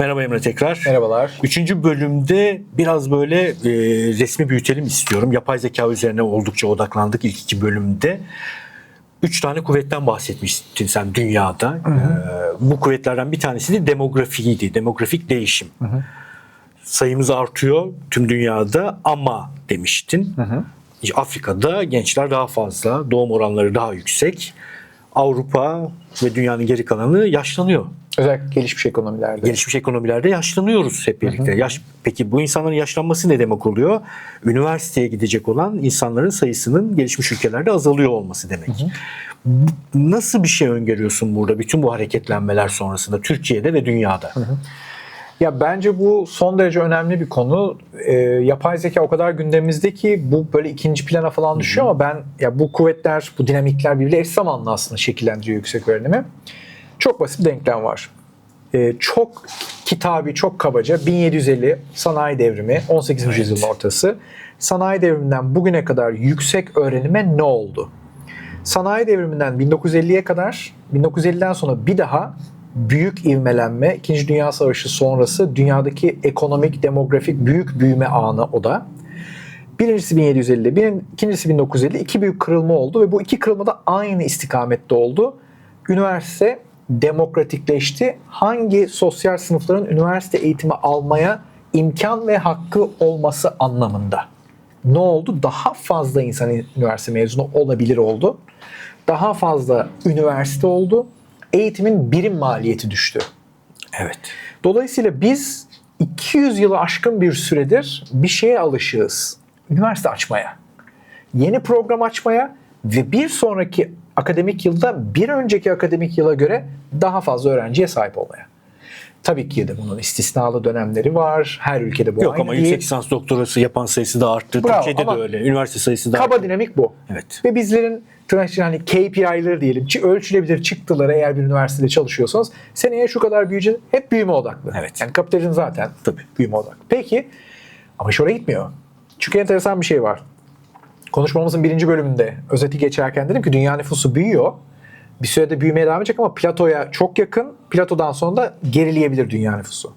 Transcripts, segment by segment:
Merhaba Emre tekrar. Merhabalar. Üçüncü bölümde biraz böyle e, resmi büyütelim istiyorum. Yapay zeka üzerine oldukça odaklandık ilk iki bölümde. Üç tane kuvvetten bahsetmiştin sen dünyada. E, bu kuvvetlerden bir tanesi de demografiydi. Demografik değişim. Sayımız artıyor tüm dünyada ama demiştin. İşte Afrika'da gençler daha fazla, doğum oranları daha yüksek. Avrupa ve dünyanın geri kalanı yaşlanıyor. Özellikle gelişmiş ekonomilerde. Gelişmiş ekonomilerde yaşlanıyoruz hep birlikte. Yaş, peki bu insanların yaşlanması ne demek oluyor? Üniversiteye gidecek olan insanların sayısının gelişmiş ülkelerde azalıyor olması demek. Bu- Nasıl bir şey öngörüyorsun burada bütün bu hareketlenmeler sonrasında Türkiye'de ve dünyada? Ya bence bu son derece önemli bir konu. Ee, yapay zeka o kadar gündemimizde ki bu böyle ikinci plana falan düşüyor ama ben ya bu kuvvetler, bu dinamikler birbiriyle eş zamanlı aslında şekillendiriyor yüksek öğrenimi. Çok basit bir denklem var. Ee, çok kitabi, çok kabaca 1750 sanayi devrimi, 18. Evet. yüzyılın ortası. Sanayi devriminden bugüne kadar yüksek öğrenime ne oldu? Sanayi devriminden 1950'ye kadar, 1950'den sonra bir daha büyük ivmelenme, İkinci Dünya Savaşı sonrası dünyadaki ekonomik, demografik büyük büyüme anı o da. Birincisi 1750, bir, ikincisi 1950. iki büyük kırılma oldu ve bu iki kırılma da aynı istikamette oldu. Üniversite demokratikleşti. Hangi sosyal sınıfların üniversite eğitimi almaya imkan ve hakkı olması anlamında. Ne oldu? Daha fazla insan üniversite mezunu olabilir oldu. Daha fazla üniversite oldu. Eğitimin birim maliyeti düştü. Evet. Dolayısıyla biz 200 yılı aşkın bir süredir bir şeye alışığız. Üniversite açmaya. Yeni program açmaya ve bir sonraki akademik yılda bir önceki akademik yıla göre daha fazla öğrenciye sahip olmaya. Tabii ki de bunun istisnalı dönemleri var. Her ülkede bu Yok aynı ama değil. yüksek lisans doktorası yapan sayısı da arttı. Bravo, Türkiye'de de öyle. Üniversite sayısı da Kaba arttı. dinamik bu. Evet. Ve bizlerin tırnak içinde hani KPI'ları diyelim, çı- ölçülebilir çıktıları eğer bir üniversitede çalışıyorsanız seneye şu kadar büyüyecek hep büyüme odaklı. Evet. Yani kapitalizm zaten Tabii. büyüme odaklı. Peki ama iş oraya gitmiyor. Çünkü enteresan bir şey var. Konuşmamızın birinci bölümünde özeti geçerken dedim ki dünya nüfusu büyüyor. Bir sürede büyümeye devam edecek ama platoya çok yakın. Platodan sonra da gerileyebilir dünya nüfusu.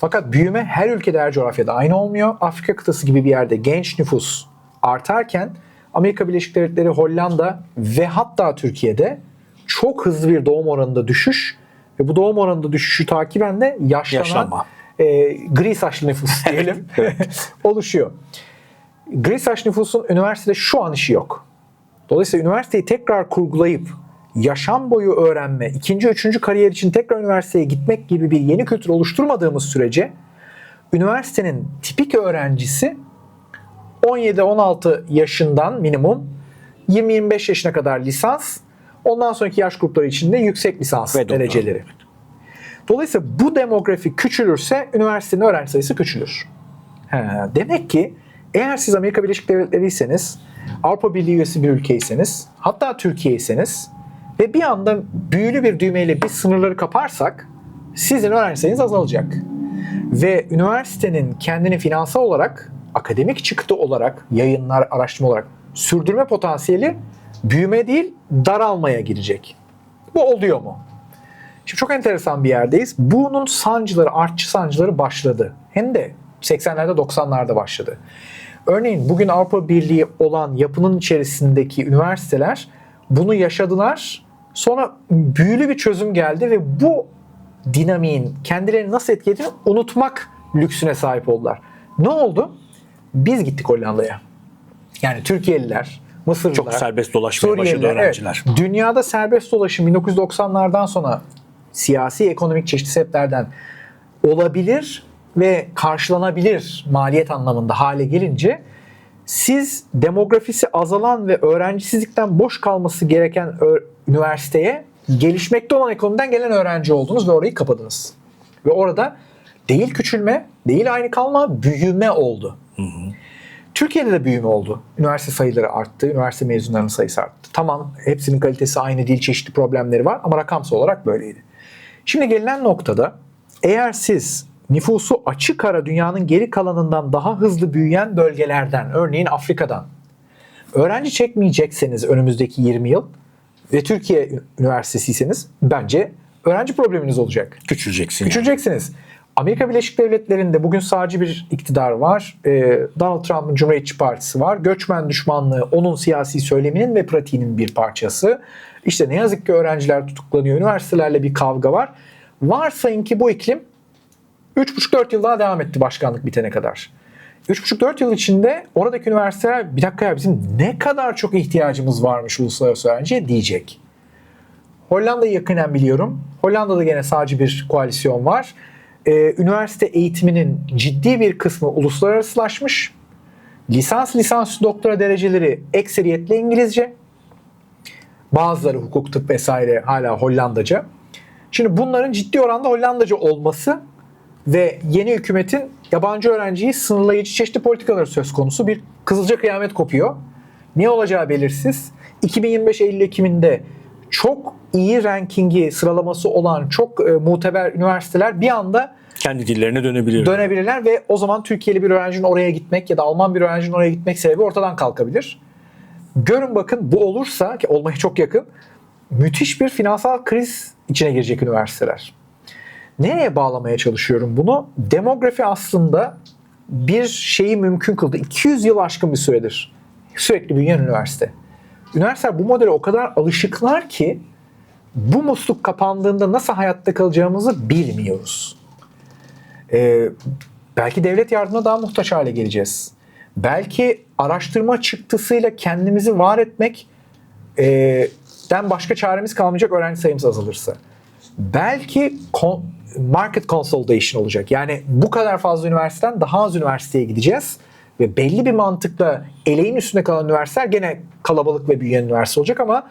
Fakat büyüme her ülkede her coğrafyada aynı olmuyor. Afrika kıtası gibi bir yerde genç nüfus artarken Amerika Birleşik Devletleri, Hollanda ve hatta Türkiye'de çok hızlı bir doğum oranında düşüş ve bu doğum oranında düşüşü takiben de yaşlanan Yaşlanma. e, gri saçlı nüfus diyelim oluşuyor. Gri saçlı nüfusun üniversitede şu an işi yok. Dolayısıyla üniversiteyi tekrar kurgulayıp yaşam boyu öğrenme, ikinci, üçüncü kariyer için tekrar üniversiteye gitmek gibi bir yeni kültür oluşturmadığımız sürece üniversitenin tipik öğrencisi 17-16 yaşından minimum 20-25 yaşına kadar lisans, ondan sonraki yaş grupları için de yüksek lisans Ve dereceleri. Dolayısıyla bu demografi küçülürse üniversitenin öğrenci sayısı küçülür. He, demek ki eğer siz Amerika Birleşik Devletleri'yseniz, Avrupa Birliği üyesi bir ülkeyseniz, hatta Türkiye'yseniz ve bir anda büyülü bir düğmeyle bir sınırları kaparsak sizin öğrenci sayınız azalacak. Ve üniversitenin kendini finansal olarak, akademik çıktı olarak, yayınlar, araştırma olarak sürdürme potansiyeli büyüme değil daralmaya girecek. Bu oluyor mu? Şimdi çok enteresan bir yerdeyiz. Bunun sancıları, artçı sancıları başladı. Hem de 80'lerde 90'larda başladı. Örneğin bugün Avrupa Birliği olan yapının içerisindeki üniversiteler bunu yaşadılar. Sonra büyülü bir çözüm geldi ve bu dinamiğin kendilerini nasıl etkilediğini unutmak lüksüne sahip oldular. Ne oldu? Biz gittik Hollanda'ya. Yani Türkiye'liler, Mısırlılar, Çok serbest dolaşmaya başladı öğrenciler. evet. Dünyada serbest dolaşım 1990'lardan sonra siyasi ekonomik çeşitli sebeplerden olabilir ve karşılanabilir maliyet anlamında hale gelince siz demografisi azalan ve öğrencisizlikten boş kalması gereken üniversiteye gelişmekte olan ekonomiden gelen öğrenci oldunuz ve orayı kapadınız. Ve orada değil küçülme, değil aynı kalma, büyüme oldu. Türkiye'de de büyüme oldu. Üniversite sayıları arttı, üniversite mezunlarının sayısı arttı. Tamam, hepsinin kalitesi aynı değil, çeşitli problemleri var ama rakamsal olarak böyleydi. Şimdi gelinen noktada eğer siz nüfusu açık ara dünyanın geri kalanından daha hızlı büyüyen bölgelerden, örneğin Afrika'dan öğrenci çekmeyecekseniz önümüzdeki 20 yıl ve Türkiye Üniversitesiyseniz bence öğrenci probleminiz olacak. Küçüleceksin. yani. Amerika Birleşik Devletleri'nde bugün sadece bir iktidar var. Ee, Donald Trump'ın Cumhuriyetçi Partisi var. Göçmen düşmanlığı onun siyasi söyleminin ve pratiğinin bir parçası. İşte ne yazık ki öğrenciler tutuklanıyor. Üniversitelerle bir kavga var. Varsayın ki bu iklim 3,5-4 yıl daha devam etti başkanlık bitene kadar. 3,5-4 yıl içinde oradaki üniversiteler bir dakika ya bizim ne kadar çok ihtiyacımız varmış uluslararası öğrenciye diyecek. Hollanda'yı yakinen biliyorum. Hollanda'da gene sadece bir koalisyon var. Ee, üniversite eğitiminin ciddi bir kısmı uluslararasılaşmış. Lisans, lisans, doktora dereceleri ekseriyetle İngilizce. Bazıları hukuk, tıp vesaire hala Hollandaca. Şimdi bunların ciddi oranda Hollandaca olması ve yeni hükümetin yabancı öğrenciyi sınırlayıcı çeşitli politikaları söz konusu bir kızılca kıyamet kopuyor. Ne olacağı belirsiz. 2025 Eylül Ekim'inde çok iyi rankingi sıralaması olan çok e, muteber üniversiteler bir anda Kendi dillerine dönebilir. dönebilirler ve o zaman Türkiye'li bir öğrencinin oraya gitmek ya da Alman bir öğrencinin oraya gitmek sebebi ortadan kalkabilir. Görün bakın bu olursa ki olmaya çok yakın müthiş bir finansal kriz içine girecek üniversiteler. Nereye bağlamaya çalışıyorum bunu? Demografi aslında bir şeyi mümkün kıldı. 200 yıl aşkın bir süredir. Sürekli büyüyen üniversite. Üniversiteler bu modele o kadar alışıklar ki bu musluk kapandığında nasıl hayatta kalacağımızı bilmiyoruz. Ee, belki devlet yardımına daha muhtaç hale geleceğiz. Belki araştırma çıktısıyla kendimizi var etmek e, den başka çaremiz kalmayacak öğrenci sayımız azalırsa. Belki kon- market consolidation olacak. Yani bu kadar fazla üniversiteden daha az üniversiteye gideceğiz ve belli bir mantıkla eleğin üstünde kalan üniversiteler gene kalabalık ve büyüyen üniversite olacak ama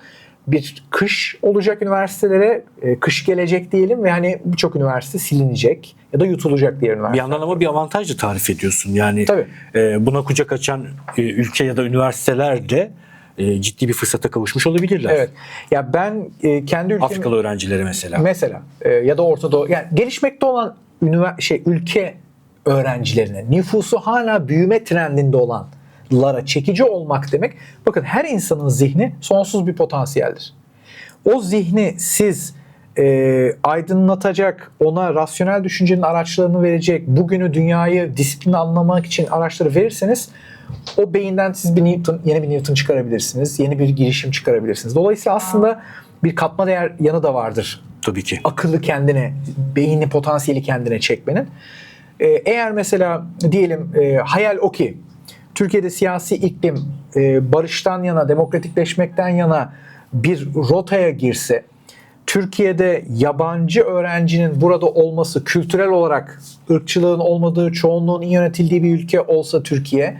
bir kış olacak üniversitelere, e, kış gelecek diyelim ve hani birçok üniversite silinecek ya da yutulacak diğer Bir üniversite. yandan ama bir avantaj da tarif ediyorsun. Yani Tabii. e, buna kucak açan e, ülke ya da üniversiteler de e, ciddi bir fırsata kavuşmuş olabilirler. Evet. Ya ben e, kendi ülkemi Afrikalı öğrencilere mesela. Mesela e, ya da Orta Doğu yani gelişmekte olan ünivers- şey ülke öğrencilerine nüfusu hala büyüme trendinde olanlara çekici olmak demek. Bakın her insanın zihni sonsuz bir potansiyeldir. O zihni siz e, aydınlatacak, ona rasyonel düşüncenin araçlarını verecek, bugünü dünyayı disiplin anlamak için araçları verirseniz o beyinden siz bir Newton, yeni bir Newton çıkarabilirsiniz. Yeni bir girişim çıkarabilirsiniz. Dolayısıyla aslında bir katma değer yanı da vardır Tabii ki. akıllı kendine, beyni potansiyeli kendine çekmenin. Ee, eğer mesela diyelim e, hayal o ki Türkiye'de siyasi iklim e, barıştan yana, demokratikleşmekten yana bir rotaya girse, Türkiye'de yabancı öğrencinin burada olması kültürel olarak ırkçılığın olmadığı, çoğunluğun iyi yönetildiği bir ülke olsa Türkiye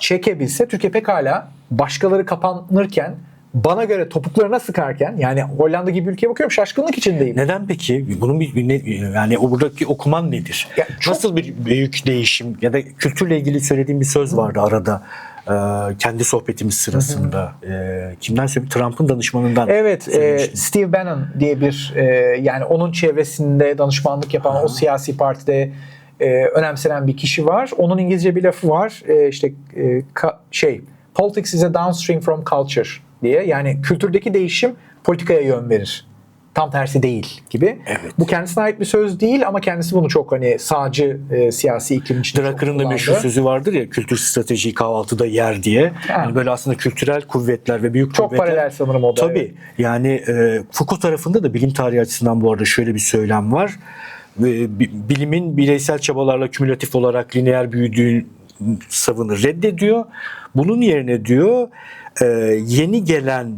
çekebilse Türkiye pekala başkaları kapanırken bana göre topuklarına sıkarken yani Hollanda gibi bir ülkeye bakıyorum şaşkınlık içindeyim. Neden peki? Bunun bir, bir ne- yani o buradaki okuman nedir? Ya çok- Nasıl bir büyük değişim ya da kültürle ilgili söylediğim bir söz vardı arada. e, kendi sohbetimiz sırasında. E, kimden söyledi? Trump'ın danışmanından. Evet, e. Steve Bannon diye bir e, yani onun çevresinde danışmanlık yapan o siyasi partide e, önemsenen bir kişi var. Onun İngilizce bir lafı var. E, işte e, ka- şey politics is a downstream from culture diye. Yani kültürdeki değişim politikaya yön verir. Tam tersi değil gibi. Evet. Bu kendisine ait bir söz değil ama kendisi bunu çok hani sağcı e, siyasi iklim çok Drucker'ın da meşhur sözü vardır ya kültür stratejiyi kahvaltıda yer diye. Yani böyle aslında kültürel kuvvetler ve büyük Çok kuvvetler. paralel sanırım o da. Tabii. evet. Yani e, Foucault tarafında da bilim tarihi açısından bu arada şöyle bir söylem var. E, bi- bilimin bireysel çabalarla kümülatif olarak lineer büyüdüğü savını reddediyor. Bunun yerine diyor e, yeni gelen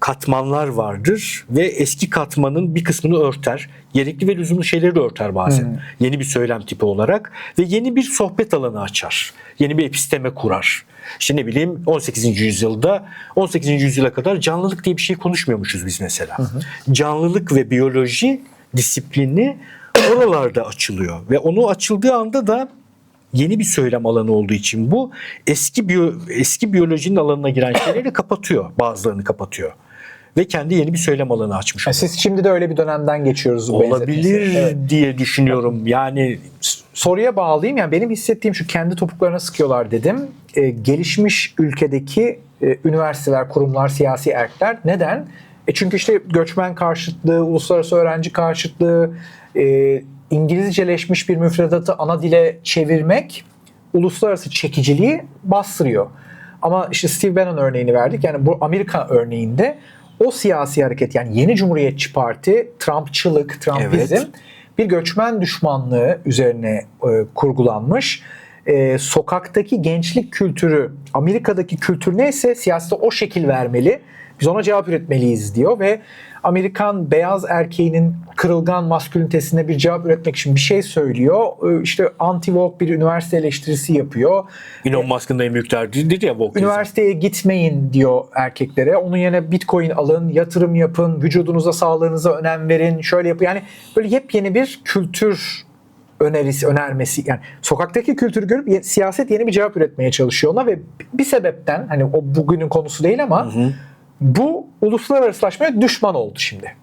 katmanlar vardır ve eski katmanın bir kısmını örter. Gerekli ve lüzumlu şeyleri de örter bazen. Yeni bir söylem tipi olarak ve yeni bir sohbet alanı açar. Yeni bir episteme kurar. İşte ne bileyim 18. yüzyılda 18. yüzyıla kadar canlılık diye bir şey konuşmuyormuşuz biz mesela. Canlılık ve biyoloji disiplini oralarda açılıyor ve onu açıldığı anda da yeni bir söylem alanı olduğu için bu eski biyo, eski biyolojinin alanına giren şeyleri kapatıyor. Bazılarını kapatıyor. Ve kendi yeni bir söylem alanı açmış Yani siz şimdi de öyle bir dönemden geçiyoruz. Olabilir. Evet. diye düşünüyorum. Yani soruya bağlayayım. Yani benim hissettiğim şu kendi topuklarına sıkıyorlar dedim. Ee, gelişmiş ülkedeki e, üniversiteler, kurumlar, siyasi erkler neden? E çünkü işte göçmen karşıtlığı, uluslararası öğrenci karşıtlığı, e, İngilizceleşmiş bir müfredatı ana dile çevirmek uluslararası çekiciliği bastırıyor. Ama işte Steve Bannon örneğini verdik. Yani bu Amerika örneğinde o siyasi hareket yani yeni Cumhuriyetçi Parti, Trumpçılık, Trumpizm Evet. bir göçmen düşmanlığı üzerine e, kurgulanmış. E, sokaktaki gençlik kültürü, Amerika'daki kültür neyse siyasete o şekil vermeli. Biz ona cevap üretmeliyiz diyor ve Amerikan beyaz erkeğinin kırılgan maskülünitesine bir cevap üretmek için bir şey söylüyor. E, işte anti-woke bir üniversite eleştirisi yapıyor. Elon Musk'ın da en büyük derdi dedi ya woke Üniversiteye gitmeyin diyor erkeklere. Onun yerine bitcoin alın, yatırım yapın, vücudunuza, sağlığınıza önem verin, şöyle yapın. Yani böyle yepyeni bir kültür önerisi, önermesi. Yani sokaktaki kültürü görüp ye- siyaset yeni bir cevap üretmeye çalışıyor ona ve bir sebepten hani o bugünün konusu değil ama bu uluslararasılaşmaya düşman oldu şimdi.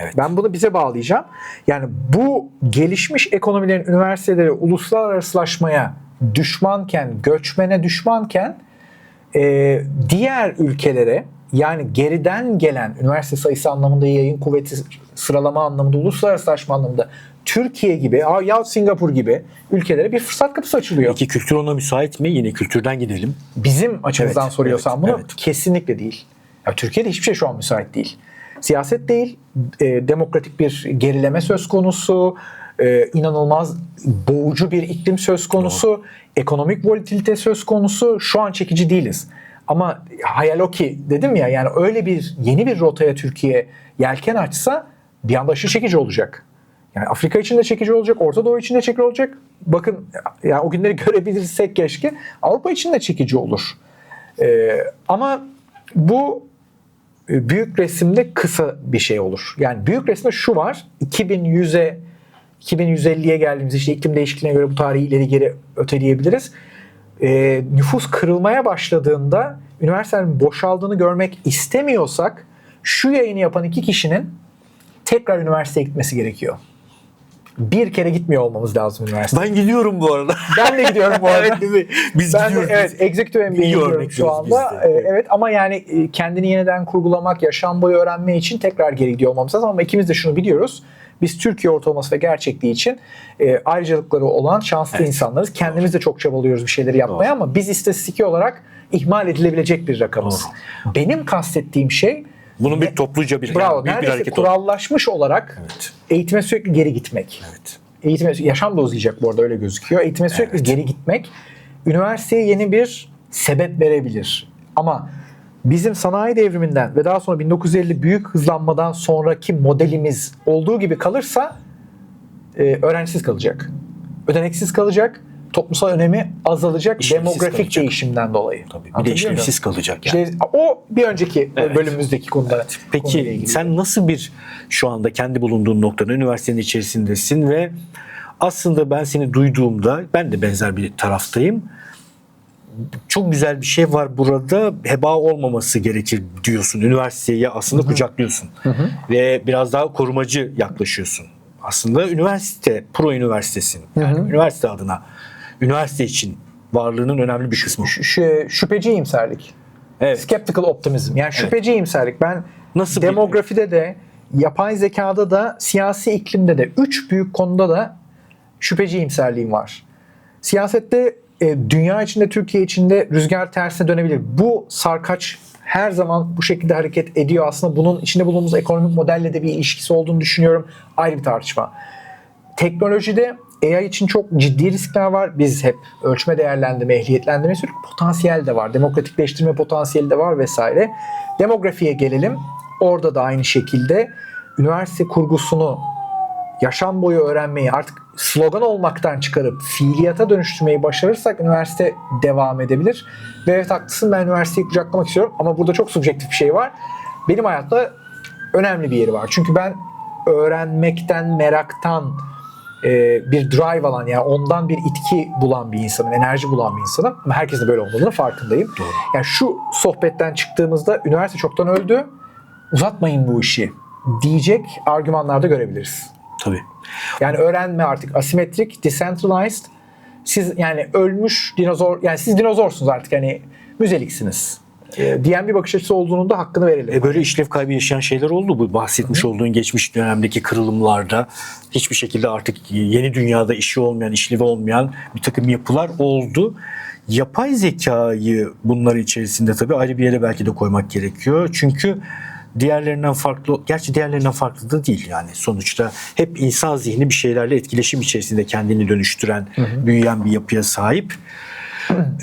Evet. Ben bunu bize bağlayacağım. Yani bu gelişmiş ekonomilerin üniversiteleri uluslararasılaşmaya düşmanken, göçmene düşmanken e, diğer ülkelere yani geriden gelen üniversite sayısı anlamında yayın kuvveti sıralama anlamında uluslararasılaşma anlamında Türkiye gibi ya Singapur gibi ülkelere bir fırsat kapısı açılıyor. Peki kültür ona müsait mi? Yine kültürden gidelim. Bizim açımızdan Evet, soruyorsan evet, bunu evet. kesinlikle değil. Ya Türkiye'de hiçbir şey şu an müsait değil. Siyaset değil, e, demokratik bir gerileme söz konusu, e, inanılmaz boğucu bir iklim söz konusu, ekonomik volatilite söz konusu. Şu an çekici değiliz. Ama hayal o ki dedim ya yani öyle bir yeni bir rotaya Türkiye yelken açsa bir anda aşırı çekici olacak. Yani Afrika için de çekici olacak, Orta Doğu için de çekici olacak. Bakın yani o günleri görebilirsek keşke. Avrupa için de çekici olur. Ee, ama bu büyük resimde kısa bir şey olur. Yani büyük resimde şu var. 2100'e 2150'ye geldiğimiz işte iklim değişikliğine göre bu tarihi ileri geri öteleyebiliriz. Ee, nüfus kırılmaya başladığında üniversitelerin boşaldığını görmek istemiyorsak şu yayını yapan iki kişinin tekrar üniversiteye gitmesi gerekiyor. Bir kere gitmiyor olmamız lazım üniversiteye. Ben gidiyorum bu arada. Ben de gidiyorum bu arada. evet değil mi? Biz Ben de, gidiyoruz. evet Executive MBA'ye gidiyorum şu anda. de. Ee, evet ama yani e, kendini yeniden kurgulamak, yaşam boyu öğrenme için tekrar geri gidiyor olmamız lazım. Ama ikimiz de şunu biliyoruz. Biz Türkiye ortalaması ve gerçekliği için e, ayrıcalıkları olan şanslı Evet. insanlarız. Kendimiz de çok çabalıyoruz bir şeyleri yapmaya ama biz istatistiki olarak ihmal edilebilecek bir rakamız. Benim kastettiğim şey Bunun bir topluca bir, bravo yani büyük bir neredeyse hareket oldu. kurallaşmış olarak Evet. eğitime sürekli geri gitmek Evet. eğitime yaşam da uzayacak bu arada öyle gözüküyor. Eğitime sürekli geri gitmek üniversiteye yeni bir sebep verebilir. Ama bizim sanayi devriminden ve daha sonra 1950 büyük hızlanmadan sonraki modelimiz olduğu gibi kalırsa e, öğrencisiz kalacak. Ödeneksiz kalacak. Toplumsal önemi azalacak İşlevsiz demografik kalacak. değişimden dolayı. Tabii. Bir de işlevsiz kalacak yani. İşte o bir önceki Evet. bölümümüzdeki konuda. konuyla Peki sen nasıl bir şu anda kendi bulunduğun noktada üniversitenin içerisindesin ve aslında ben seni duyduğumda ben de benzer bir taraftayım. Çok güzel bir şey var burada. Heba olmaması gerekir diyorsun. Üniversiteyi aslında kucaklıyorsun. Ve biraz daha korumacı yaklaşıyorsun. Aslında üniversite, pro üniversitesin. Yani üniversite adına, üniversite için varlığının önemli bir kısmı. Şu, şüpheci iyimserlik. Evet. Skeptical optimism. Yani şüpheci iyimserlik. Ben Nasıl demografide de, yapay zekada da, siyasi iklimde de, üç büyük konuda da şüpheci iyimserliğim var. Siyasette e, dünya içinde, Türkiye içinde rüzgar tersine dönebilir. Bu sarkaç her zaman bu şekilde hareket ediyor. Aslında bunun içinde bulunduğumuz ekonomik modelle de bir ilişkisi olduğunu düşünüyorum. Ayrı bir tartışma. Teknolojide AI için çok ciddi riskler var. Biz hep ölçme değerlendirme, ehliyetlendirme sürekli potansiyel de var. Demokratikleştirme potansiyeli de var vesaire. Demografiye gelelim. Orada da aynı şekilde üniversite kurgusunu yaşam boyu öğrenmeyi artık slogan olmaktan çıkarıp fiiliyata dönüştürmeyi başarırsak üniversite devam edebilir. Ve evet haklısın ben üniversiteyi kucaklamak istiyorum ama burada çok subjektif bir şey var. Benim hayatta önemli bir yeri var. Çünkü ben öğrenmekten, meraktan e, bir drive alan yani ondan bir itki bulan bir insanım, enerji bulan bir insanım. Ama herkes de böyle olmadığını farkındayım. Doğru. Yani şu sohbetten çıktığımızda üniversite çoktan öldü. Uzatmayın bu işi diyecek argümanlar da görebiliriz. Tabii. Yani öğrenme artık asimetrik, decentralized. Siz yani ölmüş dinozor, yani siz dinozorsunuz artık hani müzeliksiniz. E, diyen bir bakış açısı olduğunu da hakkını verelim. E böyle işlev kaybı yaşayan şeyler oldu bu bahsetmiş olduğun geçmiş dönemdeki kırılımlarda. Hiçbir şekilde artık yeni dünyada işi olmayan, işlevi olmayan bir takım yapılar oldu. Yapay zekayı bunlar içerisinde tabii ayrı bir yere belki de koymak gerekiyor. Çünkü diğerlerinden farklı, gerçi diğerlerinden farklı da değil yani. Sonuçta hep insan zihni bir şeylerle etkileşim içerisinde kendini dönüştüren, büyüyen bir yapıya sahip.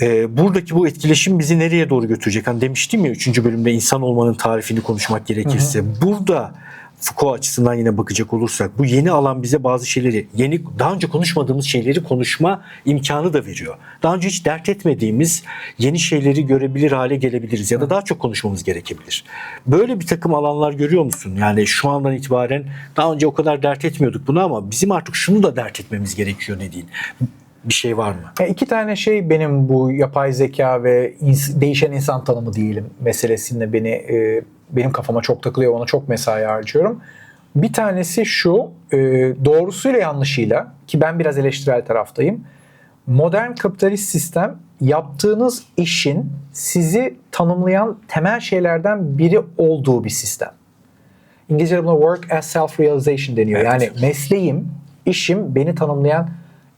Ee, buradaki bu etkileşim bizi nereye doğru götürecek? Hani demiştim ya 3. bölümde insan olmanın tarifini konuşmak gerekirse. Burada Foucault açısından yine bakacak olursak bu yeni alan bize bazı şeyleri, yeni daha önce konuşmadığımız şeyleri konuşma imkanı da veriyor. Daha önce hiç dert etmediğimiz yeni şeyleri görebilir hale gelebiliriz ya da daha çok konuşmamız gerekebilir. Böyle bir takım alanlar görüyor musun? Yani şu andan itibaren daha önce o kadar dert etmiyorduk bunu ama bizim artık şunu da dert etmemiz gerekiyor ne diyeyim. Bir şey var mı? Ya iki tane şey benim bu yapay zeka ve ins- değişen insan tanımı diyelim meselesinde beni e, benim kafama çok takılıyor. Ona çok mesai harcıyorum. Bir tanesi şu, e, doğrusuyla yanlışıyla ki ben biraz eleştirel taraftayım. Modern kapitalist sistem yaptığınız işin sizi tanımlayan temel şeylerden biri olduğu bir sistem. İngilizce'de buna work as self-realization deniyor. Evet. Yani mesleğim, işim beni tanımlayan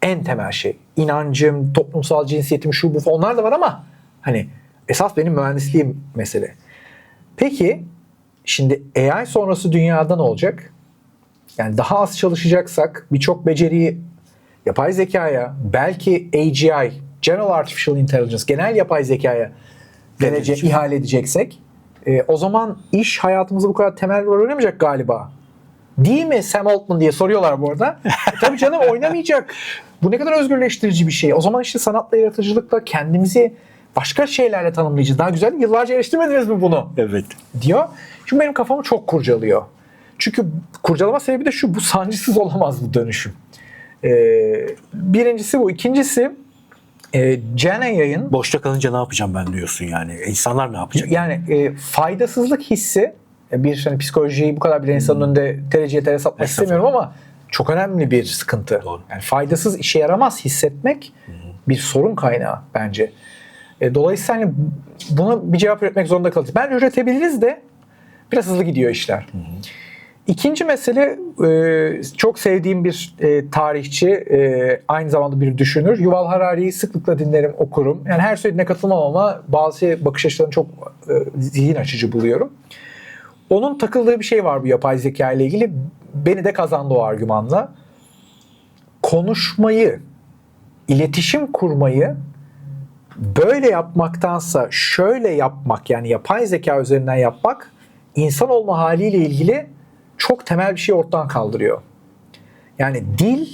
en temel şey. İnancım, toplumsal cinsiyetim, şu bu onlar da var ama hani esas benim mühendisliğim mesele. Peki şimdi AI sonrası dünyada ne olacak? Yani daha az çalışacaksak birçok beceriyi yapay zekaya, belki AGI, General Artificial Intelligence, genel yapay zekaya derece ihale edeceksek e, o zaman iş hayatımızda bu kadar temel rol oynamayacak galiba. Değil mi Sam Altman diye soruyorlar bu arada. E, tabii canım oynamayacak. Bu ne kadar özgürleştirici bir şey. O zaman işte sanatla, yaratıcılıkla kendimizi başka şeylerle tanımlayacağız. Daha güzel yıllarca eleştirmediniz mi bunu? Evet. diyor. Şimdi benim kafamı çok kurcalıyor. Çünkü kurcalama sebebi de şu, bu sancısız olamaz bu dönüşüm. Ee, birincisi bu. İkincisi e, Cene yayın Boşta kalınca ne yapacağım ben diyorsun yani. İnsanlar ne yapacak? yani e, faydasızlık hissi bir hani psikolojiyi bu kadar bilen insanın önünde tereciye tere satmak istemiyorum ama çok önemli bir sıkıntı. Doğru. Yani faydasız işe yaramaz hissetmek bir sorun kaynağı bence. E, dolayısıyla hani buna bir cevap üretmek zorunda kalacağız. Ben üretebiliriz de biraz hızlı gidiyor işler. İkinci mesele e, çok sevdiğim bir e, tarihçi, e, aynı zamanda bir düşünür. Yuval Harari'yi sıklıkla dinlerim, okurum. Yani her söylediğine katılmam ama bazı bakış açılarını çok e, zihin açıcı buluyorum. Onun takıldığı bir şey var bu yapay zeka ile ilgili. Beni de kazandı o argümanla. Konuşmayı, iletişim kurmayı böyle yapmaktansa şöyle yapmak yani yapay zeka üzerinden yapmak insan olma haliyle ilgili çok temel bir şey ortadan kaldırıyor. Yani dil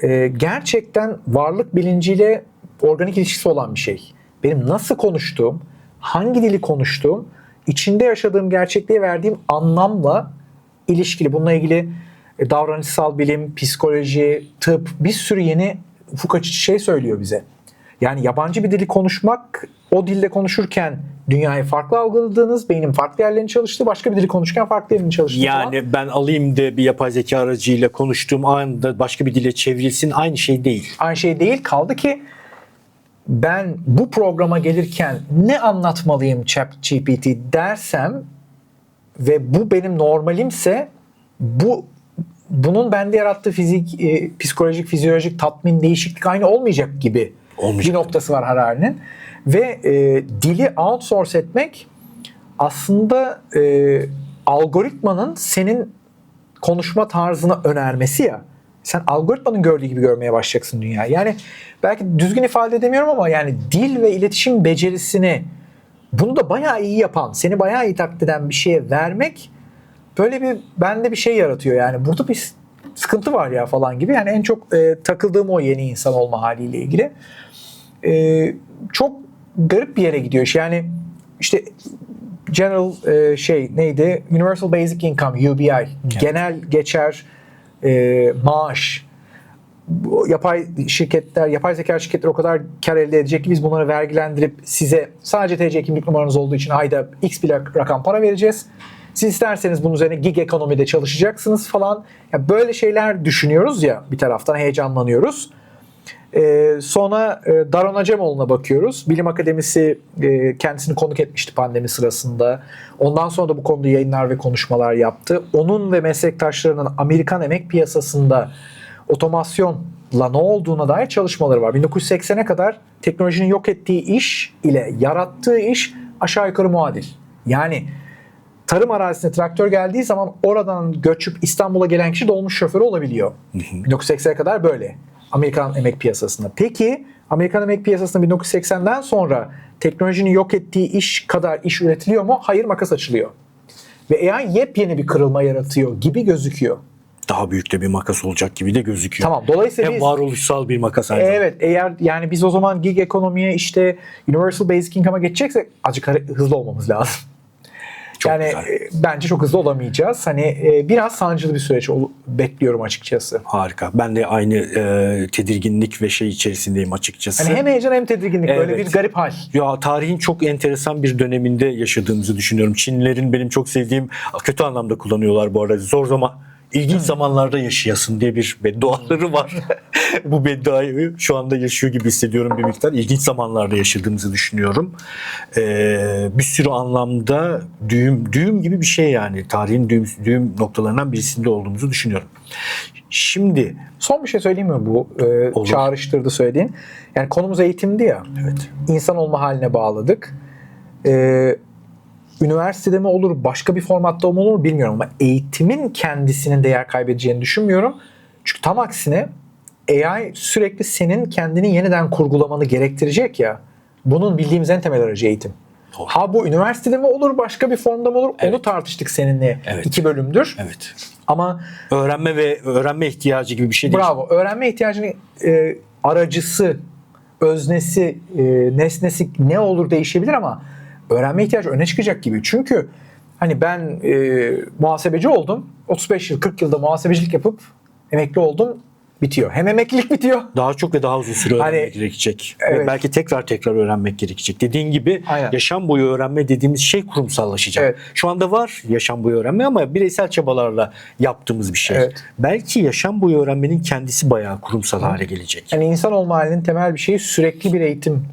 e, gerçekten varlık bilinciyle organik ilişkisi olan bir şey. Benim nasıl konuştuğum, hangi dili konuştuğum, içinde yaşadığım gerçekliğe verdiğim anlamla ilişkili. Bununla ilgili e, davranışsal bilim, psikoloji, tıp bir sürü yeni açıcı şey söylüyor bize. Yani yabancı bir dili konuşmak, o dilde konuşurken dünyayı farklı algıladığınız, beynin farklı yerlerini çalıştığı, başka bir dili konuşurken farklı yerini çalıştığı falan. Yani ben alayım da bir yapay zeka aracıyla konuştuğum anda başka bir dile çevrilsin aynı şey değil. aynı şey değil. Kaldı ki ben bu programa gelirken ne anlatmalıyım ChatGPT dersem ve bu benim normalimse bu bunun bende yarattığı fizik, e, psikolojik, fizyolojik tatmin, değişiklik aynı olmayacak gibi Olmayacak. bir noktası var Harari'nin. Ve e, dili outsource etmek aslında e, algoritmanın senin konuşma tarzını önermesi ya. Sen algoritmanın gördüğü gibi görmeye başlayacaksın dünyayı. Yani belki düzgün ifade edemiyorum ama yani dil ve iletişim becerisini bunu da bayağı iyi yapan, seni bayağı iyi taklit eden bir şeye vermek böyle bir bende bir şey yaratıyor yani. Burada bir sıkıntı var ya falan gibi. Yani en çok e, takıldığım o yeni insan olma haliyle ilgili. E, çok garip bir yere gidiyor. Yani işte general e, şey neydi? Universal Basic Income UBI. Genel geçer e, maaş. Yapay şirketler, yapay zeka şirketleri o kadar kar elde edecek ki biz bunları vergilendirip size sadece TC kimlik numaranız olduğu için ayda x bir rakam para vereceğiz. Siz isterseniz bunun üzerine gig ekonomide çalışacaksınız falan. Ya böyle şeyler düşünüyoruz ya bir taraftan heyecanlanıyoruz. Ee, sonra e, Daron Acemoğlu'na bakıyoruz. Bilim Akademisi e, kendisini konuk etmişti pandemi sırasında. Ondan sonra da bu konuda yayınlar ve konuşmalar yaptı. Onun ve meslektaşlarının Amerikan emek piyasasında otomasyonla ne olduğuna dair çalışmaları var. 1980'e kadar teknolojinin yok ettiği iş ile yarattığı iş aşağı yukarı muadil. Yani tarım arazisine traktör geldiği zaman oradan göçüp İstanbul'a gelen kişi dolmuş şoförü olabiliyor. 1980'e kadar böyle. Amerikan emek piyasasında. Peki Amerikan emek piyasasında 1980'den sonra teknolojinin yok ettiği iş kadar iş üretiliyor mu? Hayır makas açılıyor. Ve AI yepyeni bir kırılma yaratıyor gibi gözüküyor. Daha büyük de bir makas olacak gibi de gözüküyor. Tamam. Dolayısıyla Hem biz varoluşsal bir makas aynı. Evet eğer yani biz o zaman gig ekonomiye işte Universal Basic Income'a geçeceksek hare- hızlı olmamız lazım. Çok yani güzel. e, bence çok hızlı olamayacağız. Hani e, biraz sancılı bir süreç bekliyorum açıkçası. Harika. Ben de aynı e, tedirginlik ve şey içerisindeyim açıkçası. Hani hem heyecan hem tedirginlik böyle Evet. bir garip hal. Ya tarihin çok enteresan bir döneminde yaşadığımızı düşünüyorum. Çinlilerin benim çok sevdiğim kötü anlamda kullanıyorlar bu arada. Zor zaman ilginç zamanlarda yaşayasın diye bir bedduaları var. bu bedduayı şu anda yaşıyor gibi hissediyorum bir miktar. İlginç zamanlarda yaşadığımızı düşünüyorum. Ee, bir sürü anlamda düğüm düğüm gibi bir şey yani. Tarihin düğüm, düğüm noktalarından birisinde olduğumuzu düşünüyorum. Şimdi Son bir şey söyleyeyim mi bu e, Olur. çağrıştırdı söylediğin? Yani konumuz eğitimdi ya. evet İnsan olma haline bağladık. E, üniversitede mi olur, başka bir formatta mı olur bilmiyorum ama eğitimin kendisinin değer kaybedeceğini düşünmüyorum. Çünkü tam aksine AI sürekli senin kendini yeniden kurgulamanı gerektirecek ya. Bunun bildiğimiz en temel aracı eğitim. Doğru. Ha bu üniversitede mi olur, başka bir formda mı olur? Onu Evet. tartıştık seninle Evet. iki bölümdür. evet. Ama Öğrenme ve öğrenme ihtiyacı gibi bir şey değil. Bravo. Öğrenme ihtiyacının e, aracısı, öznesi, e, nesnesi ne olur değişebilir ama öğrenme ihtiyacı öne çıkacak gibi. Çünkü hani ben e, muhasebeci oldum. 35 yıl, 40 yılda muhasebecilik yapıp emekli oldum. Bitiyor. Hem emeklilik bitiyor. daha çok ve daha uzun süre öğrenmek Hani- gerekecek. Evet. Ve belki tekrar tekrar öğrenmek gerekecek. Dediğin gibi Aynen. yaşam boyu öğrenme dediğimiz şey kurumsallaşacak. Evet. Şu anda var yaşam boyu öğrenme ama bireysel çabalarla yaptığımız bir şey. Evet. Belki yaşam boyu öğrenmenin kendisi bayağı kurumsal hale gelecek. Yani insan olma halinin temel bir şeyi sürekli bir eğitim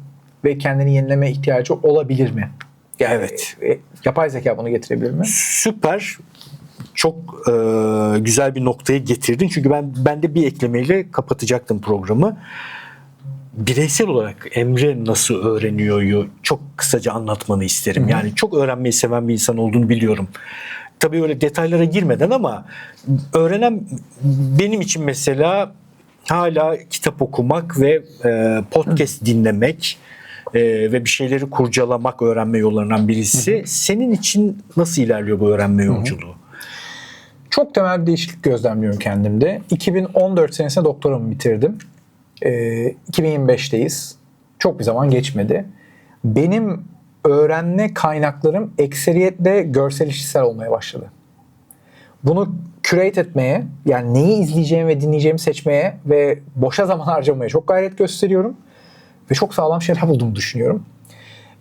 ve kendini yenileme ihtiyacı olabilir mi? Yani, Evet. e, yapay zeka bunu getirebilir mi? Süper. Çok e, güzel bir noktaya getirdin. Çünkü ben ben de bir eklemeyle kapatacaktım programı. Bireysel olarak Emre nasıl öğreniyor'yu çok kısaca anlatmanı isterim. Yani çok öğrenmeyi seven bir insan olduğunu biliyorum. Tabii öyle detaylara girmeden ama öğrenen benim için mesela hala kitap okumak ve e, podcast dinlemek e, ve bir şeyleri kurcalamak öğrenme yollarından birisi. Senin için nasıl ilerliyor bu öğrenme yolculuğu? Çok temel bir değişiklik gözlemliyorum kendimde. 2014 senesinde doktoramı bitirdim. Ee, 2025'teyiz. Çok bir zaman geçmedi. Benim öğrenme kaynaklarım ekseriyetle görsel işitsel olmaya başladı. Bunu curate etmeye, yani neyi izleyeceğimi ve dinleyeceğimi seçmeye ve boşa zaman harcamaya çok gayret gösteriyorum. Ve çok sağlam şeyler bulduğumu düşünüyorum.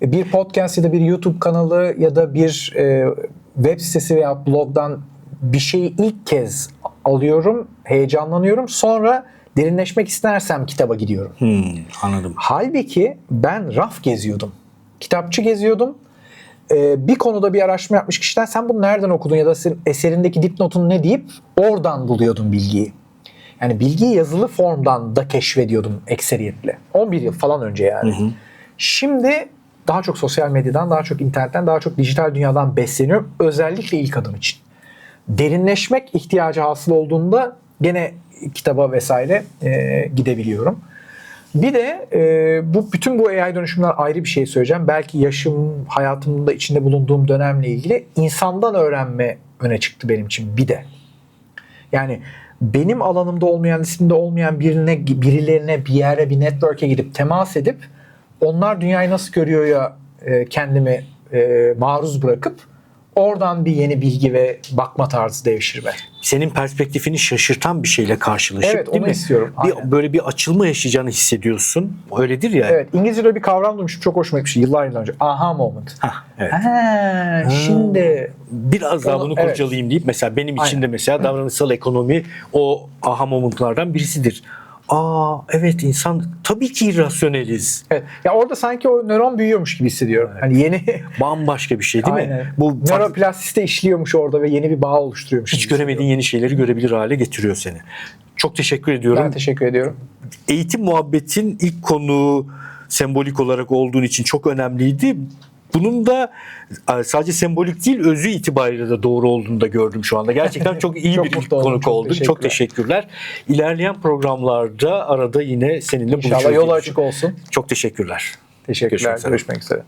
E, Bir podcast ya da bir YouTube kanalı ya da bir e, web sitesi veya blogdan bir şeyi ilk kez alıyorum, heyecanlanıyorum. Sonra derinleşmek istersem kitaba gidiyorum. Hmm, anladım. Halbuki ben raf geziyordum. Kitapçı geziyordum. Ee, bir konuda bir araştırma yapmış kişiden sen bunu nereden okudun ya da senin eserindeki dipnotun ne deyip oradan buluyordum bilgiyi. Yani bilgiyi yazılı formdan da keşfediyordum ekseriyetle. 11 yıl falan önce yani. Şimdi daha çok sosyal medyadan, daha çok internetten, daha çok dijital dünyadan besleniyorum. Özellikle ilk adım için. Derinleşmek ihtiyacı hasıl olduğunda gene kitaba vesaire e, gidebiliyorum. Bir de e, bu bütün bu AI dönüşümler ayrı bir şey söyleyeceğim. Belki yaşım, hayatımda içinde bulunduğum dönemle ilgili insandan öğrenme öne çıktı benim için bir de. Yani benim alanımda olmayan, isminde olmayan birine, birilerine bir yere, bir network'e gidip temas edip onlar dünyayı nasıl görüyor ya e, kendimi e, maruz bırakıp oradan bir yeni bilgi ve bakma tarzı devşirme. Senin perspektifini şaşırtan bir şeyle karşılaşıp Evet, değil onu mi? istiyorum. Bir, Aynen. böyle bir açılma yaşayacağını hissediyorsun. Öyledir ya. Evet, İngilizce'de bir kavram duymuştum. Çok hoşuma gitmişti yıllar yıllar önce. Aha moment. Hah, evet. Ha, şimdi Biraz daha Onu- bunu evet. kurcalayayım deyip mesela benim için Aynen. de mesela davranışsal ekonomi o aha momentlardan birisidir. Aa evet insan tabii ki irrasyoneliz. Evet. Ya orada sanki o nöron büyüyormuş gibi hissediyorum. Hani yeni Bambaşka bir şey değil Aynen. mi? Bu nöroplastisite işliyormuş orada ve yeni bir bağ oluşturuyormuş. hiç göremediğin yeni şeyleri görebilir hale getiriyor seni. Çok teşekkür ediyorum. Ben teşekkür ediyorum. Eğitim muhabbetin ilk konu sembolik olarak olduğun için çok önemliydi. Bunun da e, sadece sembolik değil özü itibariyle de doğru olduğunu da gördüm şu anda. Gerçekten çok iyi Çok bir oldum, konuk çok oldun. Çok teşekkürler. İlerleyen programlarda arada yine seninle buluşuruz. İnşallah yol açık olsun. Çok teşekkürler. Teşekkürler. Görüşmek üzere. Görüşmek üzere.